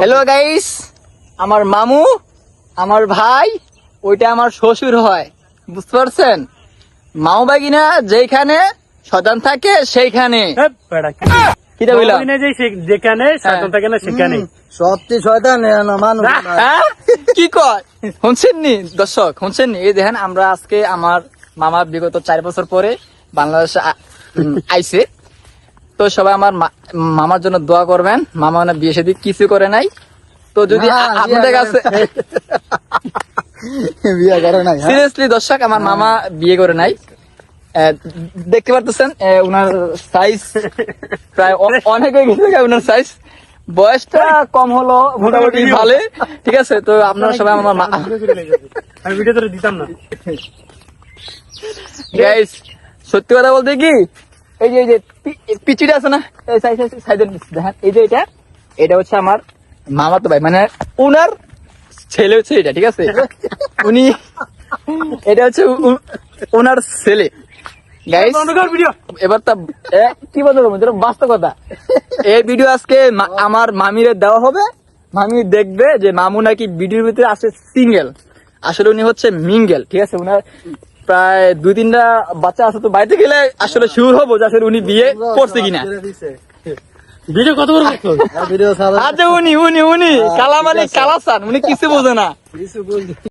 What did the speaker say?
Hello guys আমার মামু আমার ভাই ওইটা আমার শ্বশুর হয়। বুঝতে পারছেন? মামু বাগিনা যেখানে সদান থাকে সেইখানে। হ্যাঁ, যেখানে থাকে না সেখানে। সত্যি শয়তান মানুষ হ্যাঁ? কি কয়? শুনছেন নি? দর্শক শুনছেন নি? এই দেখেন আমরা আজকে আমার মামা বিগত চার বছর পরে বাংলাদেশে আ- উম, আইছে। তো সবাই আমার মামার জন্য দোয়া করবেন। মামা মানে বিয়ে শাদী কিছু করে নাই। তো যদি আপনাদের কাছে বিয়ে করে নাই হ্যাঁ? সিরিয়াসলি দর্শক আমার মামা বিয়ে করে নাই। দেখতে পারতেছেন ওনার সাইজ প্রায় অনেক হয়ে গেছে ওনার সাইজ বয়সটা কম হলো মোটামুটি ভালো ঠিক আছে তো আপনারা সবাই আমার মা- আমি ভিডিও দিতাম না। গাইস সত্যি কথা বলতে কি? এই যে এই যে পি- পিচিটা আছে না? সাইডের দেখেন এই যে এটা এটা হচ্ছে আমার মামাতো ভাই মানে ওনার ছেলে হচ্ছে এটা ঠিক আছে? উনি এটা হচ্ছে ওনার ছেলে। এবার তা কি বলতে পারব যেটা বাস্তবতা এই ভিডিও আজকে আমার মামিরে দেওয়া হবে। মামি দেখবে যে মামু নাকি ভিডিওর ভিতরে আছে সিঙ্গেল আসলে উনি হচ্ছে মিঙ্গেল ঠিক আছে? উনার প্রায় দুই তিনটা বাচ্চা আছে তো বাড়িতে গেলে আসলে শিওর হব যে আসলে উনি বিয়ে করছে কিনা। ভিডিও কত বড়? ছাড়া আচ্ছা উনি উনি উনি। কালা মানে কালা কালাসান উনি কিছু বোঝে না।